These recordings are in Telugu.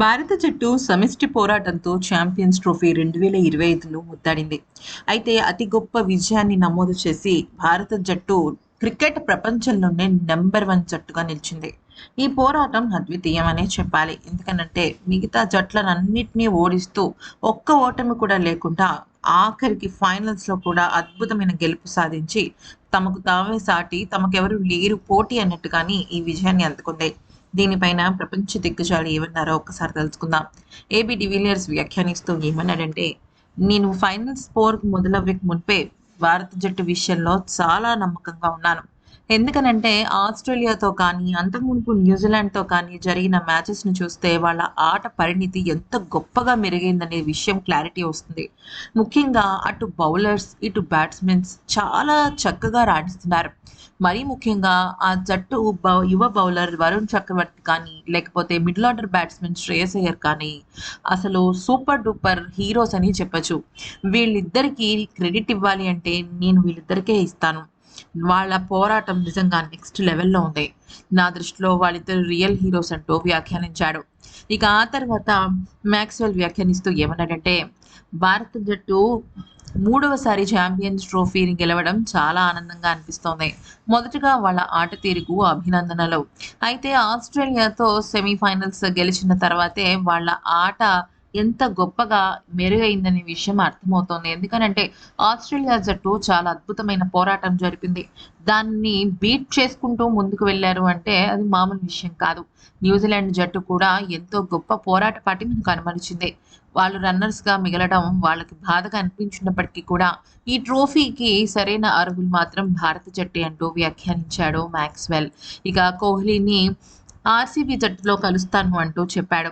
భారత జట్టు సమిష్టి పోరాటంతో ఛాంపియన్స్ ట్రోఫీ రెండు వేల ఇరవై ఐదులో ముద్దాడింది. అయితే అతి గొప్ప విజయాన్ని నమోదు చేసి భారత జట్టు క్రికెట్ ప్రపంచంలోనే నెంబర్ వన్ జట్టుగా నిలిచింది. ఈ పోరాటం అద్వితీయమనే చెప్పాలి. ఎందుకనంటే మిగతా జట్లనన్నింటినీ ఓడిస్తూ ఒక్క ఓటమి కూడా లేకుండా ఆఖరికి ఫైనల్స్లో కూడా అద్భుతమైన గెలుపు సాధించి తమకు తామే సాటి తమకెవరు లేరు పోటీ అన్నట్టుగాని ఈ విజయాన్ని అందుకుంది. దీనిపైన ప్రపంచ దిగ్గజాలు ఏమన్నారో ఒకసారి తెలుసుకుందాం. ఏబి డివిలియర్స్ వ్యాఖ్యానిస్తూ ఏమన్నాడంటే నేను ఫైనల్ స్పోర్ మొదలవ్వక మునిపే భారత జట్టు విషయంలో చాలా నమ్మకంగా ఉన్నాను. ఎందుకనంటే ఆస్ట్రేలియాతో కానీ అంతకుముందు న్యూజిలాండ్తో కానీ జరిగిన మ్యాచెస్ని చూస్తే వాళ్ళ ఆట పరిణితి ఎంత గొప్పగా మెరుగైందనే విషయం క్లారిటీ వస్తుంది. ముఖ్యంగా అటు బౌలర్స్ ఇటు బ్యాట్స్మెన్స్ చాలా చక్కగా రాణిస్తున్నారు. మరీ ముఖ్యంగా ఆ జట్టు యువ బౌలర్ వరుణ్ చక్రవర్తి కానీ లేకపోతే middle order batsmen Shreyas Iyer కానీ అసలు సూపర్ డూపర్ హీరోస్ అని చెప్పొచ్చు. వీళ్ళిద్దరికీ క్రెడిట్ ఇవ్వాలి అంటే నేను వీళ్ళిద్దరికే ఇస్తాను. వాళ్ళ పోరాటం నిజంగా నెక్స్ట్ లెవెల్లో ఉంది. నా దృష్టిలో వాళ్ళిద్దరు రియల్ హీరోస్ అంటూ వ్యాఖ్యానించాడు. ఇక ఆ తర్వాత మ్యాక్స్వెల్ వ్యాఖ్యానిస్తూ ఏమన్నాడంటే భారత జట్టు మూడవసారి ఛాంపియన్స్ ట్రోఫీని గెలవడం చాలా ఆనందంగా అనిపిస్తోంది. మొదటగా వాళ్ళ ఆట తీరుకు అభినందనలు. అయితే ఆస్ట్రేలియాతో సెమీఫైనల్స్ గెలిచిన తర్వాతే వాళ్ళ ఆట ఎంత గొప్పగా మెరుగైందనే విషయం అర్థమవుతోంది. ఎందుకనంటే ఆస్ట్రేలియా జట్టు చాలా అద్భుతమైన పోరాటం జరిపింది. దాన్ని బీట్ చేసుకుంటూ ముందుకు వెళ్ళారు అంటే అది మామూలు విషయం కాదు. న్యూజిలాండ్ జట్టు కూడా ఎంతో గొప్ప పోరాట పాటిని కనబరిచింది వాళ్ళు రన్నర్స్గా మిగలడం వాళ్ళకి బాధగా అనిపించినప్పటికీ కూడా ఈ ట్రోఫీకి సరైన అర్హులు మాత్రం భారత జట్టే అంటూ వ్యాఖ్యానించాడు మ్యాక్స్వెల్ ఇక కోహ్లీని ఆర్సీబీ జట్టులో కలుస్తాను అంటూ చెప్పాడు.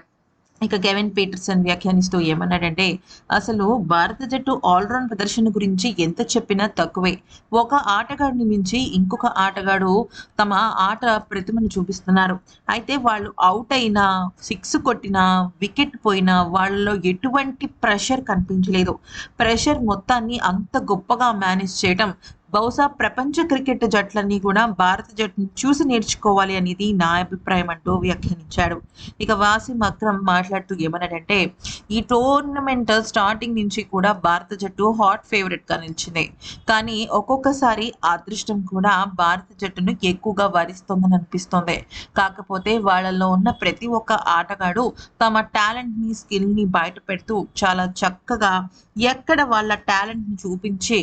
ఇక కెవిన్ పీటర్సన్ వ్యాఖ్యానిస్తూ ఏమన్నాడంటే అసలు భారత జట్టు ఆల్రౌండ్ ప్రదర్శన గురించి ఎంత చెప్పినా తక్కువే. ఒక ఆటగాడిని మించి ఇంకొక ఆటగాడు తమ ఆట ప్రతిమను చూపిస్తున్నారు. అయితే వాళ్ళు అవుట్ అయినా సిక్స్ కొట్టినా వికెట్ పోయినా వాళ్ళలో ఎటువంటి ప్రెషర్ కనిపించలేదు. ప్రెషర్ మొత్తాన్ని అంత గొప్పగా మేనేజ్ చేయటం బహుశా ప్రపంచ క్రికెట్ జట్లన్నీ కూడా భారత జట్టును చూసి నేర్చుకోవాలి అనేది నా అభిప్రాయం అంటూ వ్యాఖ్యానించాడు. ఇక వాసిం అక్రమ్ మాట్లాడుతూ ఏమన్నాడంటే ఈ టోర్నమెంట్ స్టార్టింగ్ నుంచి కూడా భారత జట్టు హాట్ ఫేవరెట్గా నిలిచింది. కానీ ఒక్కొక్కసారి అదృష్టం కూడా భారత జట్టును ఎక్కువగా వరిస్తోందని అనిపిస్తోంది. కాకపోతే వాళ్ళలో ఉన్న ప్రతి ఒక్క ఆటగాడు తమ టాలెంట్ని స్కిల్ని బయట పెడుతూ చాలా చక్కగా ఎక్కడ వాళ్ళ టాలెంట్ని చూపించి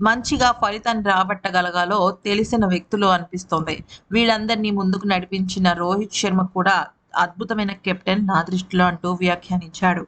మంచిగా ఫలితాన్ని రాబట్టగలగాలో తెలిసిన వ్యక్తులు అనిపిస్తోంది. వీళ్ళందరినీ ముందుకు నడిపించిన రోహిత్ శర్మ కూడా అద్భుతమైన కెప్టెన్ నా దృష్టిలో అంటూ వ్యాఖ్యానించాడు.